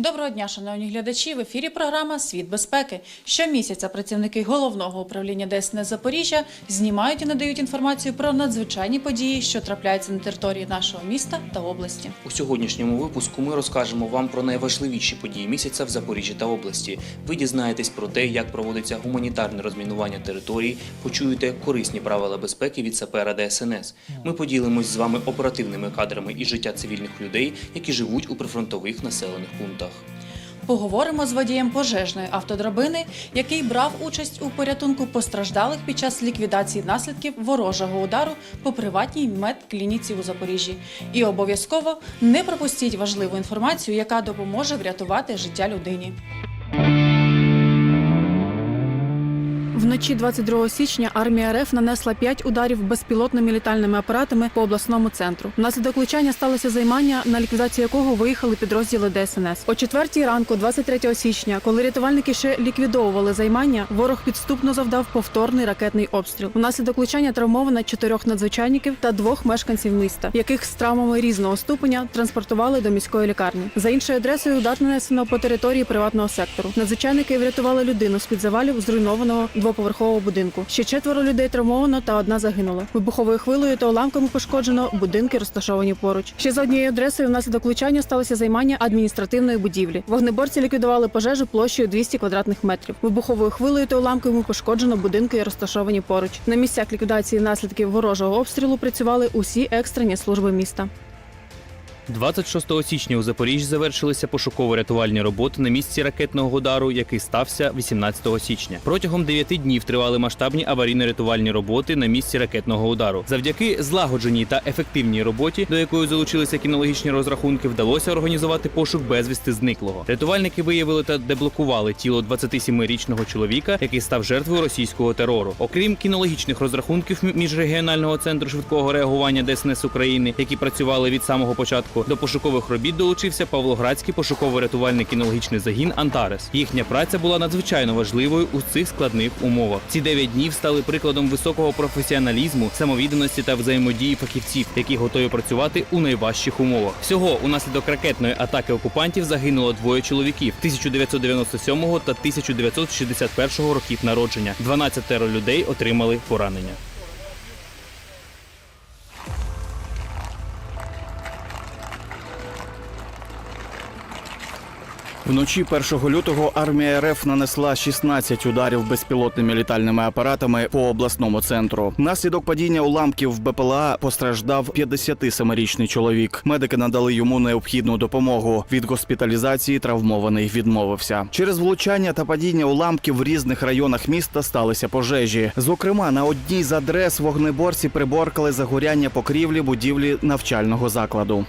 Доброго дня, шановні глядачі. В ефірі програма Світ безпеки. Щомісяця працівники головного управління ДСНС Запоріжжя знімають і надають інформацію про надзвичайні події, що трапляються на території нашого міста та області. У сьогоднішньому випуску ми розкажемо вам про найважливіші події місяця в Запоріжжі та області. Ви дізнаєтесь про те, як проводиться гуманітарне розмінування територій, почуєте корисні правила безпеки від сапера ДСНС. Ми поділимось з вами оперативними кадрами із життя цивільних людей, які живуть у прифронтових населених пунктах. Поговоримо з водієм пожежної автодрабини, який брав участь у порятунку постраждалих під час ліквідації наслідків ворожого удару по приватній медклініці у Запоріжжі. І обов'язково не пропустіть важливу інформацію, яка допоможе врятувати життя людині. Вночі 22 січня армія РФ нанесла 5 ударів безпілотними літальними апаратами по обласному центру. Внаслідок влучання сталося займання, на ліквідацію якого виїхали підрозділи ДСНС. О 4 ранку, 23 січня, коли рятувальники ще ліквідовували займання, ворог підступно завдав повторний ракетний обстріл. Внаслідок влучання травмовано чотирьох надзвичайників та двох мешканців міста, яких з травмами різного ступеня транспортували до міської лікарні. За іншою адресою удар нанесено по території приватного сектору. Надзвичайники врятували людину з під завалів зруйнованого двоповерхового будинку. Ще четверо людей травмовано та одна загинула. Вибуховою хвилею та уламками пошкоджено будинки, розташовані поруч. Ще за однією адресою внаслідок влучання сталося займання адміністративної будівлі. Вогнеборці ліквідували пожежу площею 200 квадратних метрів. Вибуховою хвилею та уламками пошкоджено будинки, розташовані поруч. На місцях ліквідації наслідків ворожого обстрілу працювали усі екстрені служби міста. 26 січня у Запоріжжі завершилися пошуково-рятувальні роботи на місці ракетного удару, який стався 18 січня. Протягом 9 днів тривали масштабні аварійно-рятувальні роботи на місці ракетного удару. Завдяки злагодженій та ефективній роботі, до якої залучилися кінологічні розрахунки, вдалося організувати пошук безвісти зниклого. Рятувальники виявили та деблокували тіло 27-річного чоловіка, який став жертвою російського терору. Окрім кінологічних розрахунків міжрегіонального центру швидкого реагування ДСНС України, які працювали від самого початку, до пошукових робіт долучився Павлоградський пошуково-рятувальний кінологічний загін Антарес. Їхня праця була надзвичайно важливою у цих складних умовах. Ці 9 днів стали прикладом високого професіоналізму, самовідданості та взаємодії фахівців, які готові працювати у найважчих умовах. Всього унаслідок ракетної атаки окупантів загинуло двоє чоловіків 1997 та 1961 років народження. 12 людей отримали поранення. Вночі 1 лютого армія РФ нанесла 16 ударів безпілотними літальними апаратами по обласному центру. Внаслідок падіння уламків БПЛА постраждав 57-річний чоловік. Медики надали йому необхідну допомогу. Від госпіталізації травмований відмовився. Через влучання та падіння уламків в різних районах міста сталися пожежі. Зокрема, на одній з адрес вогнеборці приборкали загоряння покрівлі будівлі навчального закладу.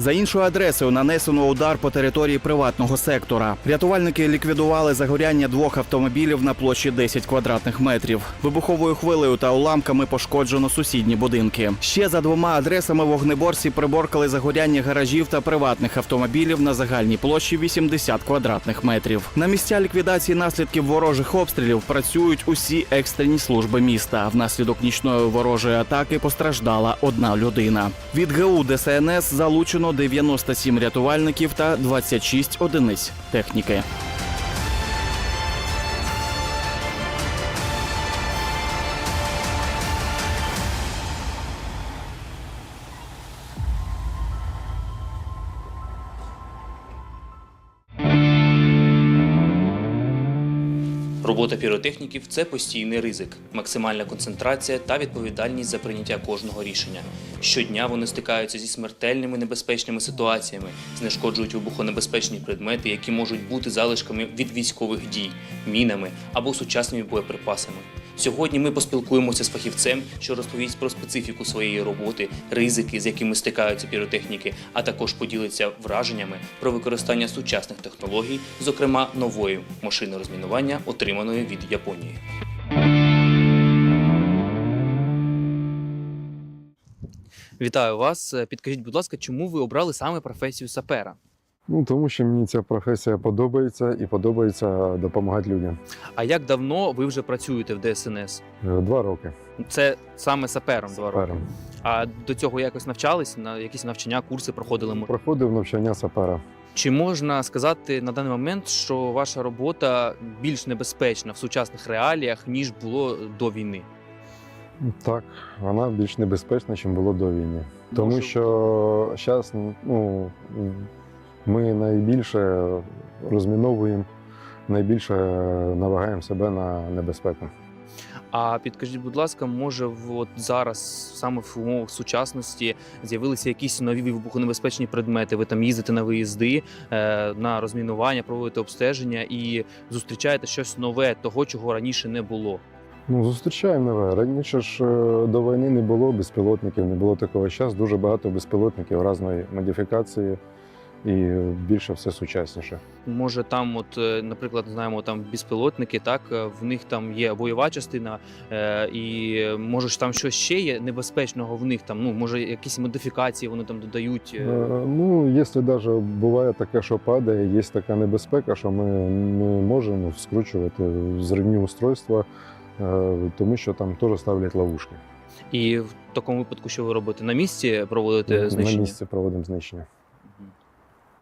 За іншою адресою нанесено удар по території приватного сектора. Рятувальники ліквідували загоряння двох автомобілів на площі 10 квадратних метрів. Вибуховою хвилею та уламками пошкоджено сусідні будинки. Ще за двома адресами вогнеборці приборкали загоряння гаражів та приватних автомобілів на загальній площі 80 квадратних метрів. На місця ліквідації наслідків ворожих обстрілів працюють усі екстрені служби міста. Внаслідок нічної ворожої атаки постраждала одна людина. Від ГУ ДСНС залучено 97 рятувальників та 26 одиниць техніки. Робота піротехніків це постійний ризик, максимальна концентрація та відповідальність за прийняття кожного рішення. Щодня вони стикаються зі смертельними небезпечними ситуаціями, знешкоджують вибухонебезпечні предмети, які можуть бути залишками від військових дій, мінами або сучасними боєприпасами. Сьогодні ми поспілкуємося з фахівцем, що розповість про специфіку своєї роботи, ризики, з якими стикаються піротехніки, а також поділиться враженнями про використання сучасних технологій, зокрема нової машини розмінування, отриманої від Японії. Вітаю вас. Підкажіть, будь ласка, чому ви обрали саме професію сапера? Ну, тому що мені ця професія подобається і подобається допомагати людям. А як давно ви вже працюєте в ДСНС? Е, Два роки. Це саме сапером два роки. Сапером. А до цього якось навчались на якісь навчання, курси проходили? Проходив навчання сапера. Чи можна сказати на даний момент, що ваша робота більш небезпечна в сучасних реаліях ніж було до війни? Так, вона більш небезпечна, ніж було до війни. Тому Може, що зараз ну, ми найбільше розміновуємо, найбільше навагаємо себе на небезпеку. А підкажіть, будь ласка, може, от зараз саме в умовах сучасності з'явилися якісь нові вибухонебезпечні предмети? Ви там їздите на виїзди, е, на розмінування, проводите обстеження і зустрічаєте щось нове, того, чого раніше не було. Ну, зустрічаємо нове. Раніше ж е, до війни не було безпілотників, не було такого. Зараз дуже багато безпілотників різної модифікації і більше все сучасніше. Може, там, от, е, наприклад, знаємо, там безпілотники, так е, в них там є бойова частина, е, і може ж там щось ще є небезпечного в них. Там ну може якісь модифікації вони там додають. Ну, якщо навіть буває таке, що падає, є така небезпека, що ми не можемо скручувати взривні устройства, тому що там теж ставлять ловушки. І в такому випадку, що ви робите? На місці проводите На знищення? місці проводимо знищення.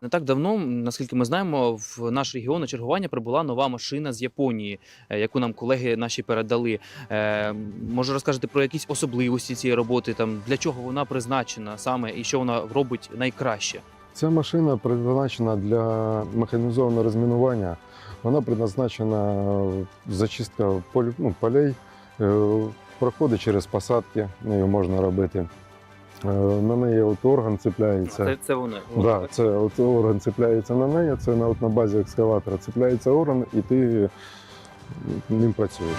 Не так давно, наскільки ми знаємо, в наш регіон на чергування прибула нова машина з Японії, е, яку нам колеги наші передали. Е, Може розкажете про якісь особливості цієї роботи, там для чого вона призначена саме і що вона робить найкраще? Ця машина призначена для механізованого розмінування. Вона предназначена зачистка поль- ну, полей, е, проходить через посадки, нею можна робити. Е, На неї от орган цепляється. Це, це вони. Да, це от орган цепляється на неї, це на, от на базі екскаватора цепляється орган, і ти ним працюєш.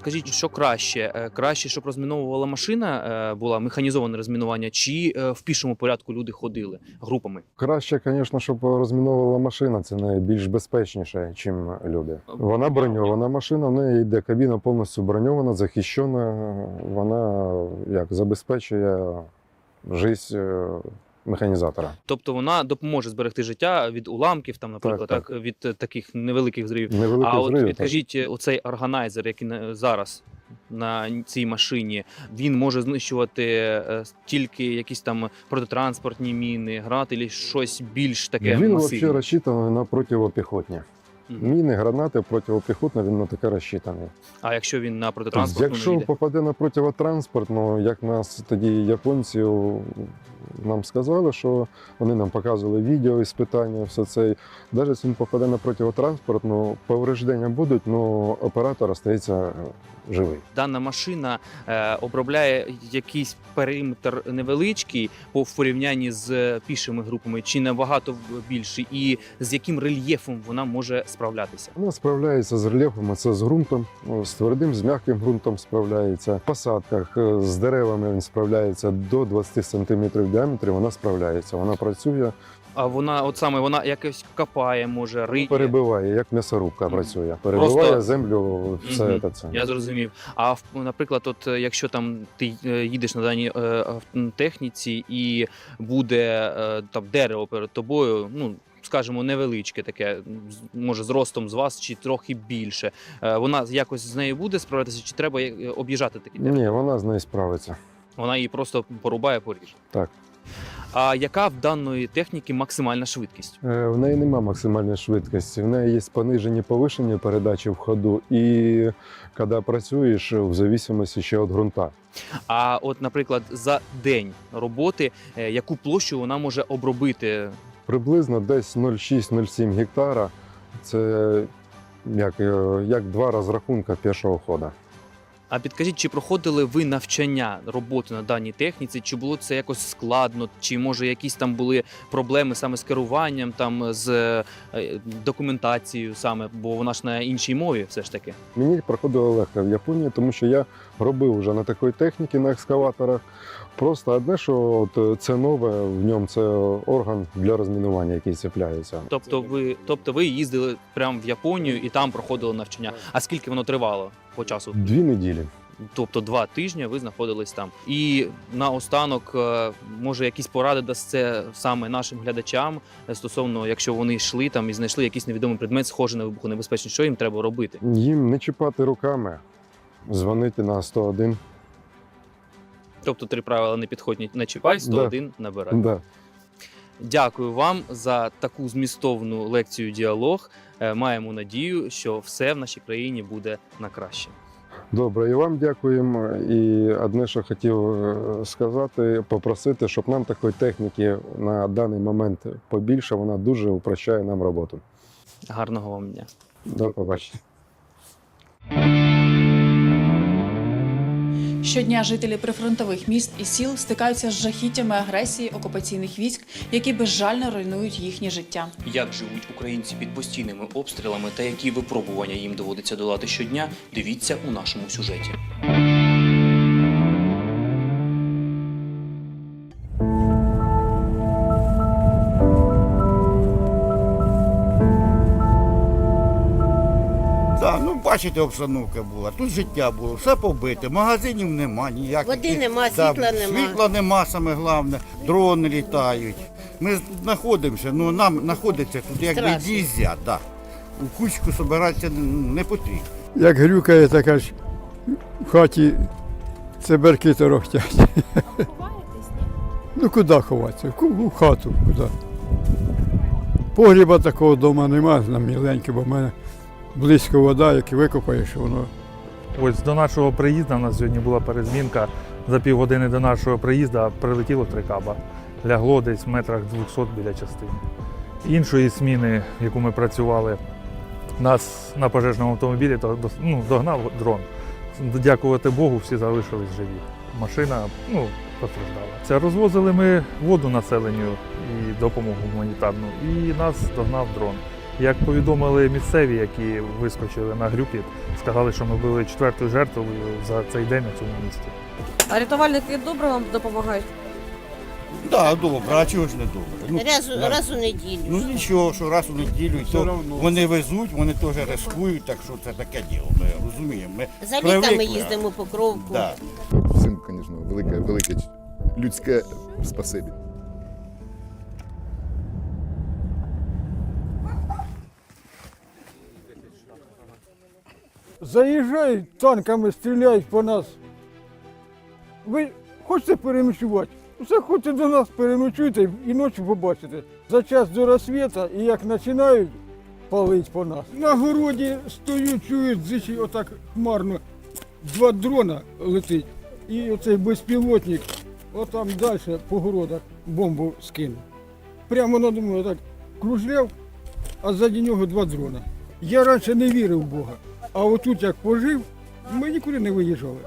Скажіть, що краще? Е, Краще, щоб розміновувала машина, е, була механізоване розмінування, чи е, в пішому порядку люди ходили групами? Краще, звісно, щоб розміновувала машина, це найбільш безпечніше, ніж люди. Вона броньована машина, в неї йде кабіна повністю броньована, захищена. Вона як забезпечує життя механізатора. Тобто вона допоможе зберегти життя від уламків, там, наприклад, так, так. від е, таких невеликих взривів. Невеликий А от зрив. так. підкажіть, е, оцей органайзер, який зараз на цій машині, він може знищувати е, тільки якісь там протитранспортні міни, гранати, чи щось більш таке Він взагалі розчитаний на противопіхотні. Міни, гранати, противопіхотні, він на таке розчитаний. А якщо він на протитранспортну не Якщо йде? попаде на противотранспортну, як нас тоді японці у- нам сказали, що вони нам показували відео із питання, все це. Навіть якщо він попаде на противотранспортну, повреждення будуть, але оператор остається живий. дана машина е, обробляє якийсь периметр невеличкий по порівнянні з пішими групами, чи набагато більший, і з яким рельєфом вона може справлятися? Вона справляється з рельєфом, це з ґрунтом, з твердим, з м'яким ґрунтом справляється. В посадках е, з деревами він справляється до 20 см діаметрі. Вона справляється. Вона працює, А вона, от саме, вона якось копає, може риє. перебиває, як м'ясорубка Мгм. працює. Перебиває Просто- землю, все Мгм. це. це. Я зрозумів. А наприклад, от е, якщо там ти е, їдеш на даній е, техніці і буде е, там дерево перед тобою, ну. Скажімо, невеличке таке, може, з ростом з вас чи трохи більше. Е, Вона якось з нею буде справлятися, чи треба е, об'їжджати такі дерева? Ні, вона з нею справиться. Вона її просто порубає, поріже. Так. А яка в даної техніки максимальна швидкість? Е, В неї нема максимальної швидкості. В неї є понижені повишені передачі в ходу, і коли працюєш, в зависимості ще від ґрунта. А от, наприклад, за день роботи, е, яку площу вона може обробити? Приблизно десь 0,6-0,7 гектара. Це як, е, як два розрахунки першого ходу. А підкажіть, чи проходили ви навчання роботи на даній техніці? Чи було це якось складно? Чи може якісь там були проблеми саме з керуванням, там з е, документацією саме, бо вона ж на іншій мові, все ж таки. Мені проходило легко в Японії, тому що я робив вже на такій техніці на екскаваторах. Просто одне, що от е, це нове, в ньому це орган для розмінування, який цепляється. Тобто, ви, тобто ви їздили прямо в Японію і там проходили навчання. А скільки воно тривало по часу? Дві неділі. Тобто два тижні ви знаходились там. І наостанок, е, може, якісь поради дасте саме нашим глядачам е, стосовно, якщо вони йшли там і знайшли якийсь невідомий предмет, схожий на вибухонебезпечний, що їм треба робити? Їм не чіпати руками, дзвонити на 101. Тобто три правила не підходять не чіпай, 101 набирай. Да. Дякую вам за таку змістовну лекцію діалог. Е, Маємо надію, що все в нашій країні буде на краще. Добре, і вам дякуємо. І одне, що хотів е, сказати, попросити, щоб нам такої техніки на даний момент побільше, вона дуже упрощає нам роботу. Гарного вам дня. До побачення. Щодня жителі прифронтових міст і сіл стикаються з жахіттями агресії окупаційних військ, які безжально руйнують їхнє життя. Як живуть українці під постійними обстрілами та які випробування їм доводиться долати щодня, дивіться у нашому сюжеті. Так, ну бачите, обстановка була. Тут життя було, все побите, магазинів нема, ніяких. Води нема, Да, світла нема. Світла нема, саме головне, дрони літають. Ми знаходимося, ну нам знаходиться тут якби Страшно. дізя, да. У кучку збиратися не потрібно. Як грюкає, така ж в хаті циберки торохтять. Ну куди ховатися? У хату, куди. Погріба такого вдома нема, на міленьке, бо в мене близько вода, як викопаєш, воно Ось до нашого приїзду у нас сьогодні була перезмінка. За півгодини до нашого приїзду прилетіло три каба. Лягло десь в метрах 200 біля частини. Іншої зміни, яку ми працювали, нас на пожежному автомобілі то- ну, догнав дрон. Дякувати Богу, всі залишились живі. Машина ну, постраждала. Це розвозили ми воду населенню і допомогу гуманітарну, і нас догнав дрон. Як повідомили місцеві, які вискочили на грюкіт, сказали, що ми були четвертою жертвою за цей день на цьому місці. А рятувальники добре вам допомагають? Так, да, добре, а чого ж не добре? Ну, раз, да. раз у неділю. ну нічого, що раз у неділю, то вони везуть, вони теж рискують, так що це таке діло. Ми розуміємо. Ми За ліками привикли. їздимо по кровку. Да. Всім, звісно, велике, велике людське спасибі. Заїжджають танками, стріляють по нас. Ви хочете переночувати? Все хочете до нас переночуйте і ночі побачите. За час до розсвіта і як починають палити по нас. На городі стоють, чують зичі отак хмарно. Два дрона летить. І оцей безпілотник отам далі по городах бомбу скинув. Прямо над мною так кружляв, а ззаді нього два дрона. Я раніше не вірив в Бога. А отут як пожив, ми нікуди не виїжджали.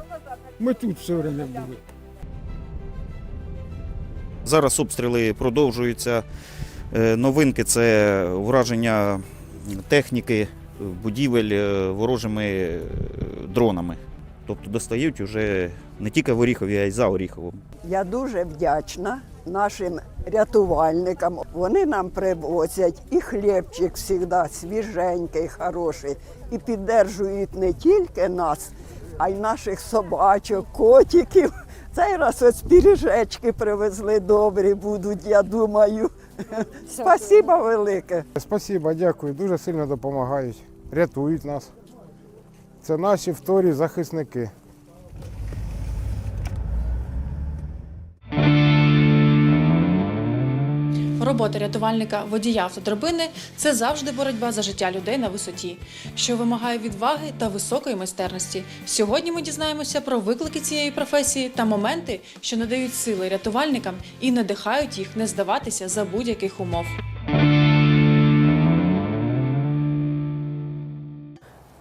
Ми тут все время були. Зараз обстріли продовжуються. Е, Новинки це враження техніки, будівель е, ворожими е, дронами. Тобто достають вже не тільки в Оріхові, а й за Оріховом. Я дуже вдячна нашим рятувальникам. Вони нам привозять і хлібчик завжди свіженький, хороший, і піддержують не тільки нас, а й наших собачок, котиків. Цей раз ось піріжечки привезли добрі будуть, я думаю. Спасибо велике. Спасибо, дякую. Дуже сильно допомагають, рятують нас. Це наші вторі захисники. Робота рятувальника водія автодрабини це завжди боротьба за життя людей на висоті, що вимагає відваги та високої майстерності. Сьогодні ми дізнаємося про виклики цієї професії та моменти, що надають сили рятувальникам і надихають їх не здаватися за будь-яких умов.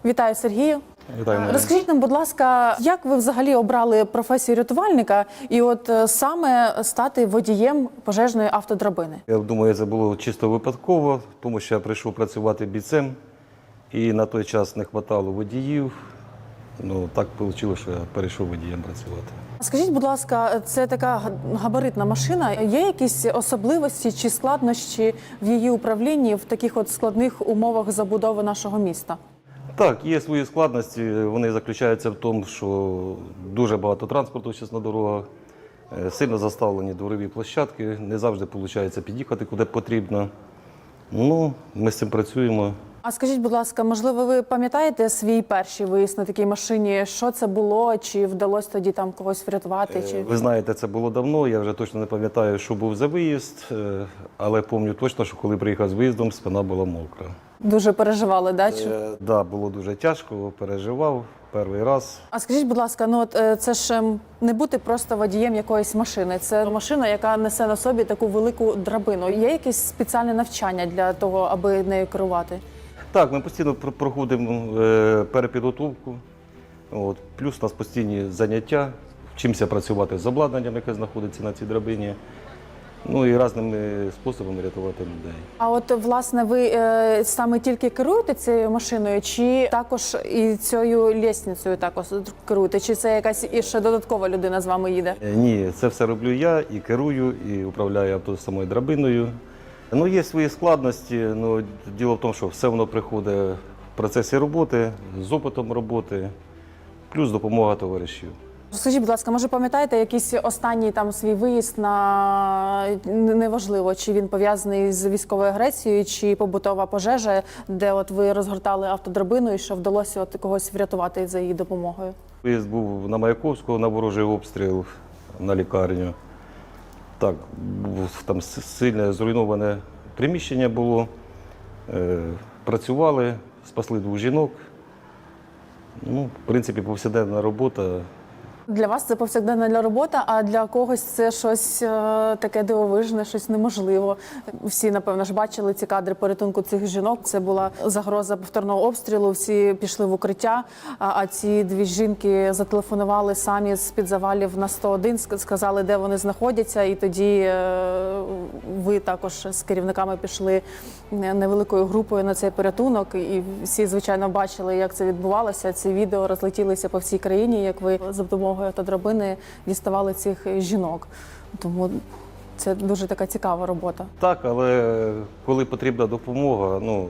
Вітаю Сергію. Розкажіть нам, будь ласка, як ви взагалі обрали професію рятувальника і от е, саме стати водієм пожежної автодрабини? Я думаю, це було чисто випадково, тому що я прийшов працювати бійцем, і на той час не вистачало водіїв. Ну так вийшло, що я перейшов водієм працювати. Скажіть, будь ласка, це така га- габаритна машина. Є якісь особливості чи складнощі в її управлінні в таких от складних умовах забудови нашого міста? Так, є свої складності. Вони заключаються в тому, що дуже багато транспорту зараз на дорогах, е, сильно заставлені дворові площадки, не завжди виходить під'їхати куди потрібно. Ну, ми з цим працюємо. А скажіть, будь ласка, можливо, ви пам'ятаєте свій перший виїзд на такій машині? Що це було? Чи вдалося тоді там когось врятувати? Чи Ви знаєте, це було давно. Я вже точно не пам'ятаю, що був за виїзд, е, але пам'ятаю точно, що коли приїхав з виїздом, спина була мокра. Дуже переживали? Да? Чи... Так, да, було дуже тяжко, переживав перший раз. А скажіть, будь ласка, ну от е, це ж ем, не бути просто водієм якоїсь машини. Це машина, яка несе на собі таку велику драбину. Є якесь спеціальне навчання для того, аби нею керувати? Так, ми постійно пр- проходимо е, перепідготовку. От, плюс у нас постійні заняття, вчимося працювати з обладнанням, яке знаходиться на цій драбині. Ну і різними способами рятувати людей. А от власне ви е, саме тільки керуєте цією машиною, чи також і цією лісницею також керуєте? Чи це якась і ще додаткова людина з вами їде? Е, Ні, це все роблю я і керую, і управляю авто самою драбиною. Ну, є свої складності. Ну, діло в тому, що все воно приходить в процесі роботи, з опитом роботи, плюс допомога товаришів. Скажіть, будь ласка, може пам'ятаєте якийсь останній там свій виїзд на неважливо, чи він пов'язаний з військовою агресією, чи побутова пожежа, де от ви розгортали автодрабину і що вдалося от когось врятувати за її допомогою? Виїзд був на Маяковського на ворожий обстріл на лікарню. Так, там сильне зруйноване приміщення було. Е, працювали, спасли двох жінок. Ну, в принципі, повсякденна робота. Для вас це повсякденна для робота, а для когось це щось е, таке дивовижне, щось неможливо. Всі, напевно, ж бачили ці кадри порятунку цих жінок. Це була загроза повторного обстрілу. Всі пішли в укриття. А, ці дві жінки зателефонували самі з під завалів на 101, ск- сказали, де вони знаходяться. І тоді е, ви також з керівниками пішли невеликою групою на цей порятунок. І всі, звичайно, бачили, як це відбувалося. Ці відео розлетілися по всій країні, як ви за допомогою автодрабини діставали цих жінок. Тому це дуже така цікава робота. Так, але коли потрібна допомога, ну,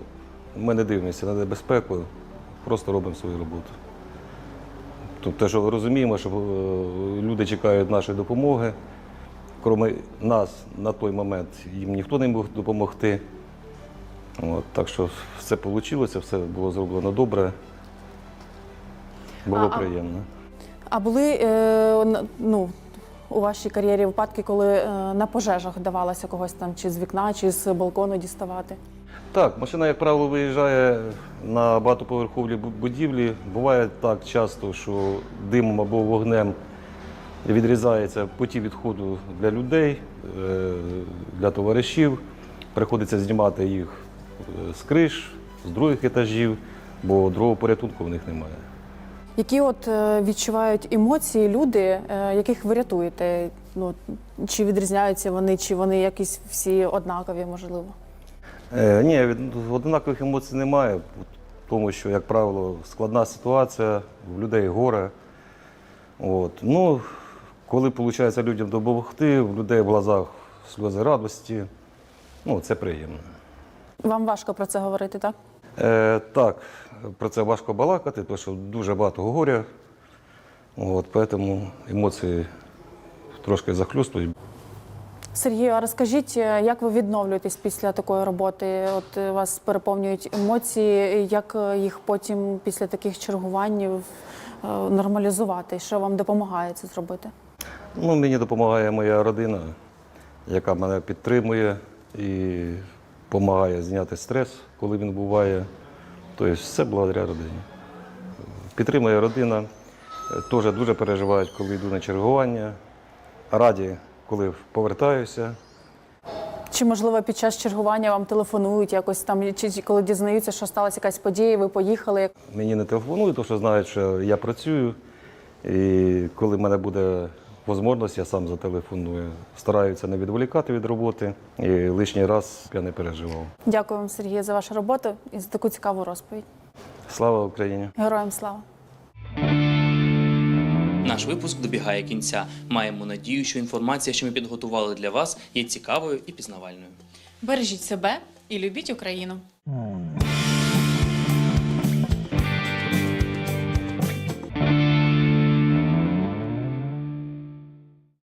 ми не дивимося на небезпеку, просто робимо свою роботу. Тобто, що розуміємо, що е, люди чекають нашої допомоги. Крім нас на той момент їм ніхто не міг допомогти. От, так що все вийшло, все було зроблено добре. Було А- а- приємно. А були е, ну, у вашій кар'єрі випадки, коли е, на пожежах давалося когось там чи з вікна, чи з балкону діставати? Так, машина, як правило, виїжджає на багатоповерхові будівлі. Буває так часто, що димом або вогнем відрізається путі відходу для людей, е, для товаришів. Приходиться знімати їх з криш, з других етажів, бо другого порятунку в них немає. Які от е, відчувають емоції люди, е, яких ви рятуєте? Ну, чи відрізняються вони, чи вони якісь всі однакові, можливо? Е, ні, від- однакових емоцій немає, тому що, як правило, складна ситуація, в людей горе. От. Ну, коли виходить людям допомогти, в людей в глазах сльози радості, ну, це приємно. Вам важко про це говорити, так? Е, так, про це важко балакати, тому що дуже багато горя. От, тому емоції трошки захлюстують. Сергію, а розкажіть, е, як ви відновлюєтесь після такої роботи? От е, вас переповнюють емоції, як е, їх потім після таких чергувань нормалізувати? Що вам допомагає це зробити? Ну, мені допомагає моя родина, яка мене підтримує і допомагає зняти стрес, коли він буває. Тобто все благодаря родині. Підтримує родина, теж дуже переживають, коли йду на чергування. Раді, коли повертаюся. Чи можливо під час чергування вам телефонують якось там, чи коли дізнаються, що сталася якась подія, ви поїхали? Мені не телефонують, тому що знають, що я працюю. І коли в мене буде можливість, я сам зателефоную. Стараюся не відволікати від роботи і лишній раз я не переживав. Дякую вам, Сергій, за вашу роботу і за таку цікаву розповідь. Слава Україні! Героям слава! Наш випуск добігає кінця. Маємо надію, що інформація, що ми підготували для вас, є цікавою і пізнавальною. Бережіть себе і любіть Україну.